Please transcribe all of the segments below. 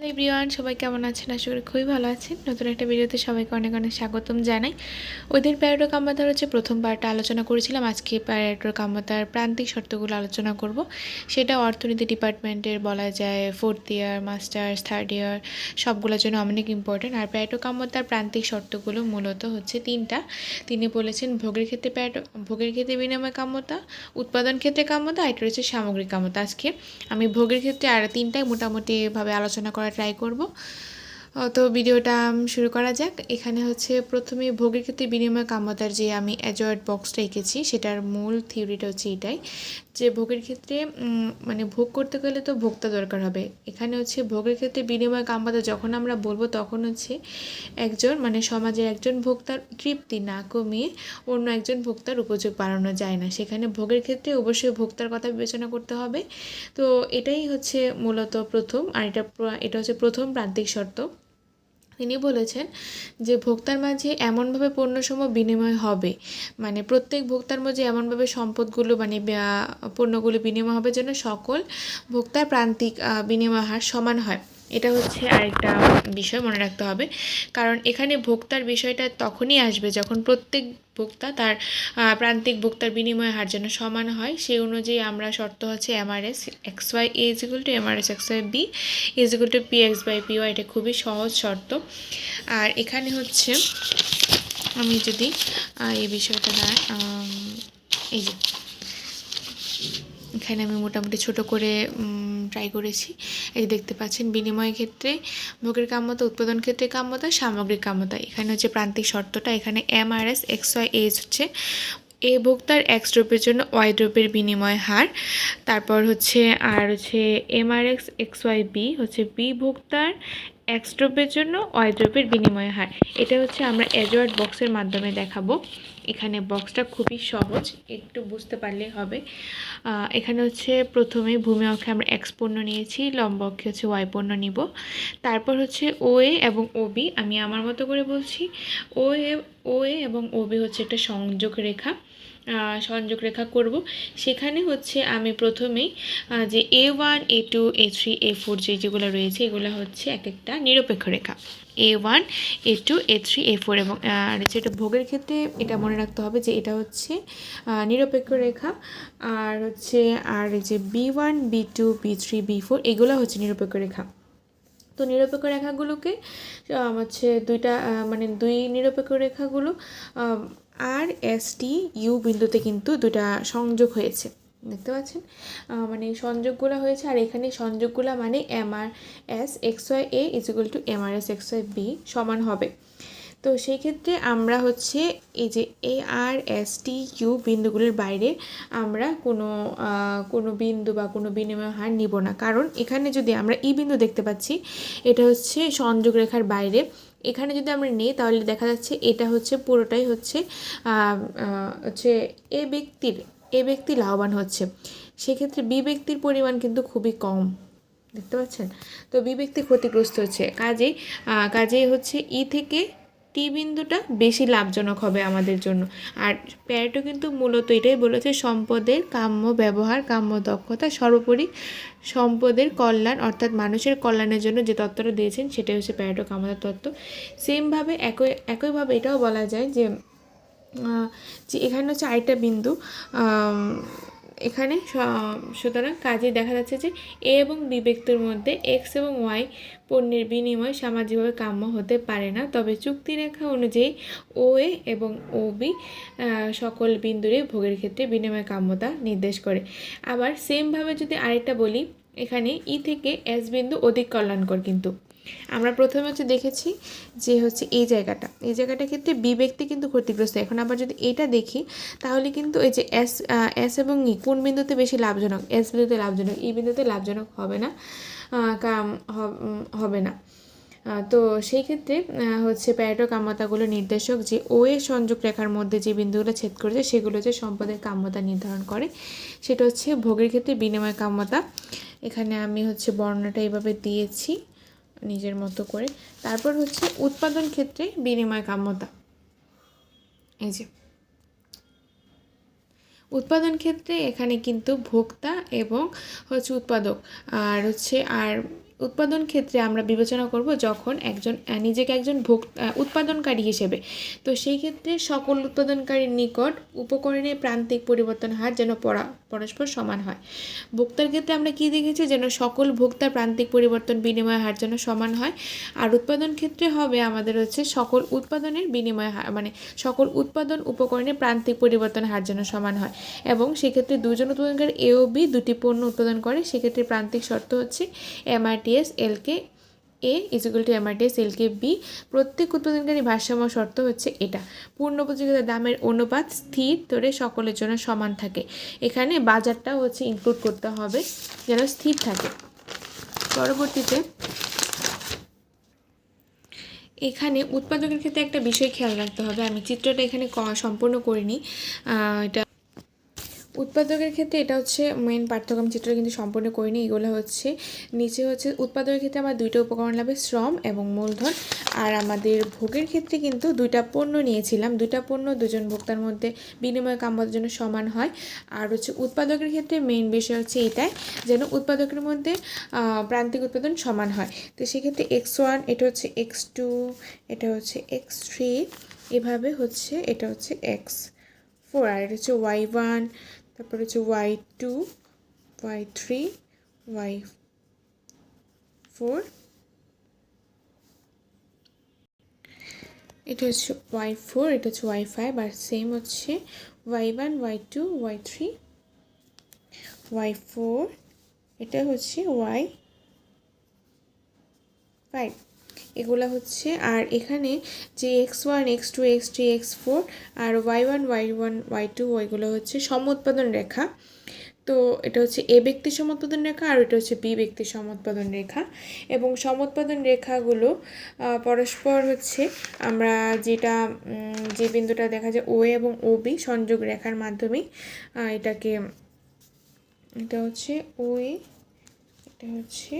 Everyone সবাই কেমন আছেন? আশা করি খুবই ভালো আছেন। নতুন একটা ভিডিওতে সবাইকে অনেক অনেক স্বাগতম জানাই। ওদের প্যারেটো কাম্যতার হচ্ছে প্রথম পার্টটা আলোচনা করেছিলাম। আজকে প্যারেটোর কাম্যতার প্রান্তিক শর্তগুলো আলোচনা করব। সেটা অর্থনীতি ডিপার্টমেন্টের বলা যায় fourth year masters third year সবগুলোর জন্য অনেক ইম্পর্টেন্ট আর প্যারেটো কাম্যতার প্রান্তিক শর্তগুলো মূলত হচ্ছে তিনটা। তিনি বলেছেন ভোগের ক্ষেত্রে প্যারেটো ভোগের ক্ষেত্রে বিনিময় কাম্যতা উৎপাদন ক্ষেত্রে কাম্যতা আর এটা হচ্ছে সামগ্রিক কাম্যতা আজকে আমি ভোগের ক্ষেত্রে আর তিনটাই মোটামুটিভাবে আলোচনা করার ট্রাই করব। তো ভিডিওটা শুরু করা যাক। এখানে হচ্ছে প্রথমে ভোগের ক্ষেত্রে বিনিময় কাম্যতার যে আমি অ্যাজয়েড বক্সটা এঁকেছি, সেটার মূল থিওরিটা হচ্ছে এটাই, যে ভোগের ক্ষেত্রে মানে ভোগ করতে গেলে তো ভোক্তা দরকার হবে। এখানে হচ্ছে ভোগের ক্ষেত্রে বিনিময় কাম্যতা যখন আমরা বলব, তখন হচ্ছে একজন মানে সমাজের একজন ভোক্তার তৃপ্তি না কমিয়ে অন্য একজন ভোক্তার উপযোগ বাড়ানো যায় না। সেখানে ভোগের ক্ষেত্রে অবশ্যই ভোক্তার কথা বিবেচনা করতে হবে। তো এটাই হচ্ছে মূলত প্রথম, আর এটা এটা হচ্ছে প্রথম প্রান্তিক শর্ত। তিনি বলেছেন যে ভোক্তার মাঝে এমনভাবে পণ্যসম বিনিময় হবে। মানে প্রত্যেক ভোক্তার মাঝে এমনভাবে সম্পদগুলো মানে পণ্যগুলো বিনিময় হবে যেন সকল ভোক্তার প্রান্তিক বিনিময় হার সমান হয়। এটা হচ্ছে আরেকটা বিষয় মনে রাখতে হবে। কারণ এখানে ভোক্তার বিষয়টা তখনই আসবে যখন প্রত্যেক ভোক্তা তার প্রান্তিক ভোক্তার বিনিময় হার যেন সমান হয়। সেই অনুযায়ী আমরা শর্ত হচ্ছে MRS X Y A equal to MRS X Y B equal to P X by P Y এটা খুবই সহজ শর্ত। আর এখানে হচ্ছে আমি যদি এই বিষয়টা না এই যে, এখানে আমি মোটামুটি ছোট করে ট্রাই করেছি। এই দেখতে পাচ্ছেন, বিনিময় ক্ষেত্রে, ভোগের কাম্যতা, উৎপাদন ক্ষেত্রে কাম্যতা, সামগ্রিক কাম্যতা। এখানে হচ্ছে প্রান্তিক শর্তটা, এখানে M R S X Y as হচ্ছে এ ভোক্তার এক্স দ্রব্যের জন্য ওয়াই দ্রব্যের বিনিময় হার। তারপর হচ্ছে, আর হচ্ছে M R X X Y B হচ্ছে বি ভোক্তার এক্স দ্রব্যের জন্য ওয়াই দ্রব্যের বিনিময় হার। এটা হচ্ছে আমরা অ্যাজওয়ার্ড বক্সের মাধ্যমে দেখাবো। এখানে বক্সটা খুবই সহজ, একটু বুঝতে পারলে হবে। এখানে হচ্ছে প্রথমে ভূমি অক্ষে আমরা এক্স পণ্য নিয়েছি, লম্ব অক্ষে হচ্ছে ওয়াই পণ্য নিব। তারপর হচ্ছে ও এ এবং ও বি আমি আমার মতো করে বলছি। ও এ ও এ এবং ও বি হচ্ছে একটা সংযোগ রেখা। সংযোগ রেখা করব। সেখানে হচ্ছে আমি প্রথমেই যে A one A two A three A four যে যেগুলো রয়েছে, এগুলো হচ্ছে এক একটা নিরপেক্ষ রেখা। A one A two A three A four এবং আর যেটা ভোগের ক্ষেত্রে এটা মনে রাখতে হবে যে এটা হচ্ছে নিরপেক্ষ রেখা। আর হচ্ছে, আর যে B one B two B three B four এগুলো হচ্ছে নিরপেক্ষ রেখা। তো নিরপেক্ষ রেখাগুলোকে হচ্ছে দুইটা মানে দুই নিরপেক্ষ রেখাগুলো আর এস টি ইউ বিন্দুতে কিন্তু দুটা সংযোগ হয়েছে। দেখতে পাচ্ছেন? মানে সংযোগগুলো হয়েছে, আর এখানে সংযোগগুলো মানে M R S X Y A equal to M R S X Y B সমান হবে। তো সেই ক্ষেত্রে আমরা হচ্ছে এই যে এ আর এস টি ইউ বিন্দুগুলির বাইরে আমরা কোনো কোনো বিন্দু বা কোনো বিনিময় হার নিব না। কারণ এখানে যদি আমরা ই বিন্দু দেখতে পাচ্ছি, এটা হচ্ছে সংযোগ রেখার বাইরে। এখানে যদি আমরা নিই, তাহলে দেখা যাচ্ছে এটা হচ্ছে পুরোটাই হচ্ছে হচ্ছে এ ব্যক্তির এ ব্যক্তি লাভবান হচ্ছে। সেক্ষেত্রে বি ব্যক্তির পরিমাণ কিন্তু খুবই কম। দেখতে পাচ্ছেন? তো বি ব্যক্তি ক্ষতিগ্রস্ত হচ্ছে। কাজেই কাজেই হচ্ছে ই থেকে টি বিন্দুটা বেশি লাভজনক হবে আমাদের জন্য। আর প্যারেটো কিন্তু মূলত এটাই বলেছে, সম্পদের কাম্য ব্যবহার, কাম্য দক্ষতা, সর্বোপরি সম্পদের কল্যাণ, অর্থাৎ মানুষের কল্যাণের জন্য যে তত্ত্বটা দিয়েছেন, সেটাই হচ্ছে প্যারেটো কামতার তত্ত্ব। সেমভাবে একই একইভাবে এটাও বলা যায় যে যে এখানে হচ্ছে আরেকটা বিন্দু এখানে সুতরাং কাজে দেখা যাচ্ছে যে এ এবং বি ব্যক্তির মধ্যে এক্স এবং ওয়াই পণ্যের বিনিময় সামাজিকভাবে কাম্য হতে পারে না। তবে চুক্তিরেখা অনুযায়ী ও এ এবং ও বি সকল বিন্দুরে ভোগের ক্ষেত্রে বিনিময় কাম্যতা নির্দেশ করে। আবার সেমভাবে যদি আরেকটা বলি, এখানে ই থেকে এস বিন্দু অধিক কল্যাণকর কিন্তু। আমরা প্রথমে হচ্ছে দেখেছি যে হচ্ছে এই জায়গাটা, এই জায়গাটার ক্ষেত্রে বি ব্যক্তি কিন্তু ক্ষতিগ্রস্ত। এখন আবার যদি এটা দেখি, তাহলে কিন্তু এই যে এস এস এবং ই কোন বিন্দুতে বেশি লাভজনক? এস বিন্দুতে লাভজনক, ই বিন্দুতে লাভজনক হবে না কাম, হবে না। তো সেই ক্ষেত্রে হচ্ছে প্যারেটো কাম্যতাগুলো নির্দেশক যে ও এ সংযোগ রেখার মধ্যে যে বিন্দুগুলো ছেদ করেছে, সেগুলো যে সম্পদের কাম্যতা নির্ধারণ করে। সেটা হচ্ছে ভোগের ক্ষেত্রে বিনিময় কাম্যতা। এখানে আমি হচ্ছে বর্ণনাটা এইভাবে দিয়েছি। নিজের মতো করে। তারপর হচ্ছে উৎপাদন ক্ষেত্রে বিনিময় কাম্যতা। এই যে। উৎপাদন ক্ষেত্রে এখানে কিন্তু ভোক্তা এবং হচ্ছে উৎপাদক। আর হচ্ছে আর উৎপাদন ক্ষেত্রে আমরা বিবেচনা করব যখন একজন নিজেকে একজন আহ, উৎপাদনকারী হিসেবে। তো সেই ক্ষেত্রে সকল উৎপাদনকারীর নিকট উপকরণে প্রান্তিক পরিবর্তন হার যেন পরা পরস্পর সমান হয়। ভোক্তার ক্ষেত্রে আমরা কি দেখেছি? যেন সকল ভোক্তার প্রান্তিক পরিবর্তন বিনিময় হার যেন সমান হয়। আর উৎপাদন ক্ষেত্রে হবে আমাদের হচ্ছে সকল উৎপাদনের বিনিময় হার মানে সকল উৎপাদন উপকরণের প্রান্তিক পরিবর্তন হার যেন সমান হয়। এবং সেক্ষেত্রে দুজন উৎপাদনকারী এ ও বি দুটি পণ্য উৎপাদন করে, সেক্ষেত্রে প্রান্তিক শর্ত হচ্ছে MRTS LK A equal to MRTS LK B প্রত্যেক উৎপাদনকারী ভারসাম্য শর্ত হচ্ছে এটা। পূর্ণ প্রতিযোগিতা দামের অনুপাত স্থির, ধরে সকলের জন্য সমান থাকে। এখানে বাজারটা হচ্ছে ইনক্লুড করতে হবে, যেন স্থির থাকে। পরবর্তীতে, এখানে উৎপাদকের ক্ষেত্রে একটা বিষয় খেয়াল রাখতে হবে। আমি চিত্রটা এখানে ক- সম্পূর্ণ করিনি। এটা উৎপাদকের ক্ষেত্রে এটা হচ্ছে মেন আমি চিত্রটা কিন্তু সম্পূর্ণ করিনি, এগুলো হচ্ছে নিচে হচ্ছে উৎপাদকের ক্ষেত্রে আমার দুইটা উপকরণ লাগবে, শ্রম এবং মূলধন। আর আমাদের ভোগের ক্ষেত্রে কিন্তু দুইটা পণ্য নিয়েছিলাম, দুইটা পণ্য দুজন ভোক্তার মধ্যে বিনিময় কাম্যতার জন্য সমান হয়। আর হচ্ছে উৎপাদকের ক্ষেত্রে মেইন বিষয় হচ্ছে এটাই, যেন উৎপাদকের মধ্যে প্রান্তিক উৎপাদন সমান হয়। তো সেক্ষেত্রে এক্স ওয়ান এটা হচ্ছে এক্স টু এটা হচ্ছে এক্স থ্রি এভাবে হচ্ছে এটা হচ্ছে এক্স ফোর আর এটা হচ্ছে ওয়াই ওয়ান তারপর হচ্ছে Y two Y three Y four এটা হচ্ছে ওয়াই ফোর এটা হচ্ছে ওয়াই ফাইভ আর সেম হচ্ছে Y one Y two Y three Y four এটা হচ্ছে ওয়াই ফাইভ এগুলা হচ্ছে। আর এখানে যে X one X two X three X four আর Y one Y one Y two ওইগুলো হচ্ছে সমুৎপাদন রেখা। তো এটা হচ্ছে এ ব্যক্তির সমুৎপাদন রেখা আর এটা হচ্ছে বি ব্যক্তির সমুৎপাদন রেখা। এবং সমুৎপাদন রেখাগুলো পরস্পর হচ্ছে আমরা যেটা যে বিন্দুটা দেখা যায় ও এবং ও বি সংযোগ রেখার মাধ্যমেই আহ, এটাকে এটা হচ্ছে ও এ এটা হচ্ছে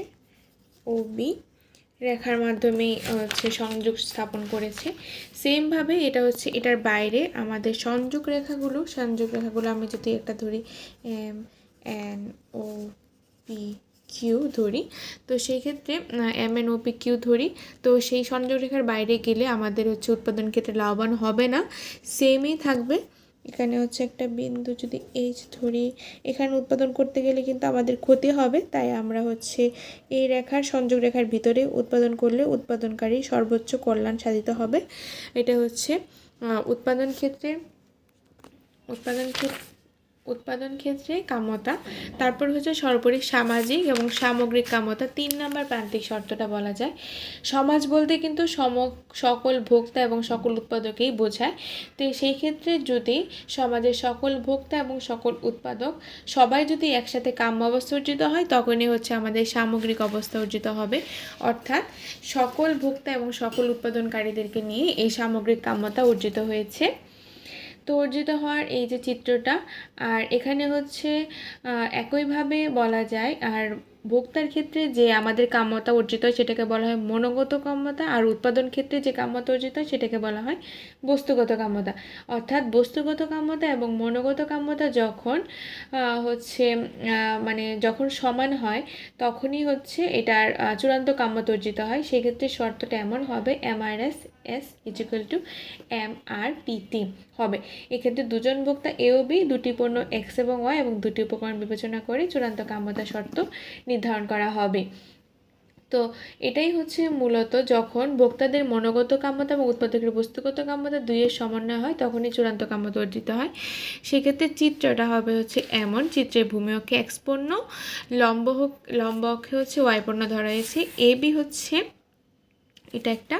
ও বি রেখার মাধ্যমে হচ্ছে সংযোগ স্থাপন করেছে। সেমভাবে এটা হচ্ছে এটার বাইরে আমাদের সংযোগ রেখাগুলো সংযোগ রেখাগুলো আমি যদি একটা ধরি, M, N, O, P, Q ধরি, তো সেই ক্ষেত্রে M, N, O, P, Q ধরি, তো সেই সংযোগ রেখার বাইরে গেলে আমাদের হচ্ছে উৎপাদন ক্ষেত্রে লাভবান হবে না। সেমই থাকবে এখানে হচ্ছে একটা বিন্দু যদি এইচ ধরি, এখানে উৎপাদন করতে গেলে কিন্তু আমাদের ক্ষতি হবে। তাই আমরা হচ্ছে এই রেখার সংযোগ রেখার ভিতরে উৎপাদন করলে উৎপাদনকারী সর্বোচ্চ কল্যাণ সাধিত হবে। এটা হচ্ছে উৎপাদন ক্ষেত্রে উৎপাদন ক্ষেত্রে উৎপাদন ক্ষেত্রে কামতা। তারপর হচ্ছে সর্বোপরি সামাজিক এবং সামগ্রিক কামতা। তিন নম্বর প্রান্তিক শর্তটা বলা যায়। সমাজ বলতে কিন্তু সম, সকল ভোক্তা এবং সকল উৎপাদকেই বোঝায়। তো সেই ক্ষেত্রে যদি সমাজের সকল ভোক্তা এবং সকল উৎপাদক সবাই যদি একসাথে কাম্য অবস্থা অর্জিত হয়, তখনই হচ্ছে আমাদের সামগ্রিক অবস্থা অর্জিত হবে। অর্থাৎ সকল ভোক্তা এবং সকল উৎপাদনকারীদেরকে নিয়ে এই সামগ্রিক কাম্যতা অর্জিত হয়েছে। তো অর্জিত হওয়ার এই যে চিত্রটা, আর এখানে হচ্ছে একইভাবে বলা যায়, আর ভোক্তার ক্ষেত্রে যে আমাদের কাম্যতা অর্জিত হয় সেটাকে বলা হয় মনোগত কাম্যতা, আর উৎপাদন ক্ষেত্রে যে কাম্যতা অর্জিত হয় সেটাকে বলা হয় বস্তুগত কাম্যতা। অর্থাৎ বস্তুগত কাম্যতা এবং মনোগত কাম্যতা যখন হচ্ছে মানে যখন সমান হয়, তখনই হচ্ছে এটার চূড়ান্ত কাম্যতা অর্জিত হয়। সেক্ষেত্রে শর্তটা এমন হবে MRS S equal to M R PT হবে। এক্ষেত্রে দুজন ভোক্তা এ ও বি দুটি পণ্য এক্স এবং ওয়াই এবং দুটি উপকরণ বিবেচনা করে চূড়ান্ত কাম্যতা শর্ত নির্ধারণ করা হবে। তো এটাই হচ্ছে মূলত যখন ভোক্তাদের মনোগত কাম্যতা এবং উৎপাদকের বস্তুগত কাম্যতা দুইয়ের সমন্বয় হয়, তখনই চূড়ান্ত কাম্যতা অর্জিত হয়। সেক্ষেত্রে চিত্রটা হবে হচ্ছে এমন চিত্রের ভূমি অক্ষে এক্স পণ্য, লম্ব হোক, লম্ব অক্ষে হচ্ছে ওয়াই পণ্য ধরা হয়েছে। এ বি হচ্ছে এটা একটা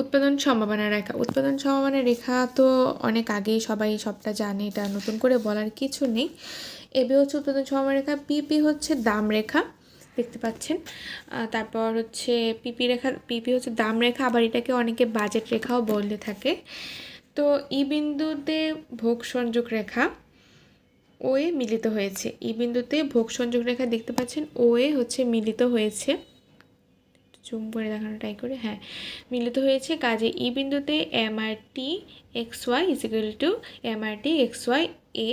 উৎপাদন সম্ভাবনা রেখা। উৎপাদন সম্ভাবনা রেখা তো অনেক আগেই সবাই সবটা জানে, এটা নতুন করে বলার কিছু নেই। এবি হচ্ছে উৎপাদন সম্ভাবনা রেখা, পিপি হচ্ছে দাম রেখা, দেখতে পাচ্ছেন। তারপর হচ্ছে পিপি রেখা, পিপি হচ্ছে দাম রেখা, আবার এটাকে অনেকে বাজেট রেখাও বলতে থাকে। তো ই বিন্দুতে ভোগ সংযোগ রেখা ও এ মিলিত হয়েছে। ই বিন্দুতে ভোগ সংযোগ রেখা দেখতে পাচ্ছেন ও এ হচ্ছে মিলিত হয়েছে। জুম করে দেখানো ট্রাই করে হ্যাঁ। মিলিত হয়েছে কাজে ই বিন্দুতে M R T X Y equal to M R T X Y A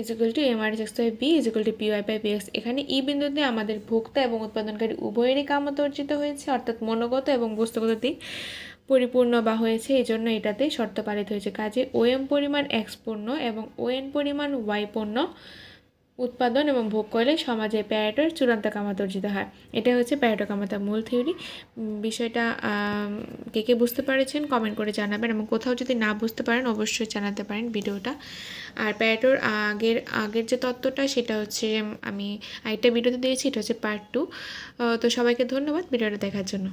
is equal to M R X Y B is equal to P Y by B X এখানে E বিন্দুতে আমাদের ভোক্তা এবং উৎপাদনকারী উভয়েরই কামত অর্জিত হয়েছে, অর্থাৎ মনোগত এবং বস্তুগত দিক পরিপূর্ণ বা হয়েছে এই জন্য এটাতে শর্ত পালিত হয়েছে। কাজে ও এম পরিমাণ এক্স পণ্য এবং ও এন পরিমাণ ওয়াই পণ্য উৎপাদন এবং ভোগ করলে সমাজে প্যারেটোর চূড়ান্ত কামাত অর্জিত হয়। এটা হচ্ছে প্যারেটো কামাতার মূল থিওরি। বিষয়টা কে কে বুঝতে পেরেছেন কমেন্ট করে জানাবেন এবং কোথাও যদি না বুঝতে পারেন অবশ্যই জানাতে পারেন ভিডিওটা। আর প্যারেটোর আগের আগের যে তত্ত্বটা সেটা হচ্ছে, আমি আরেকটা ভিডিওতে দিয়েছি, এটা হচ্ছে পার্ট টু তো সবাইকে ধন্যবাদ, ভিডিওটা দেখার জন্য।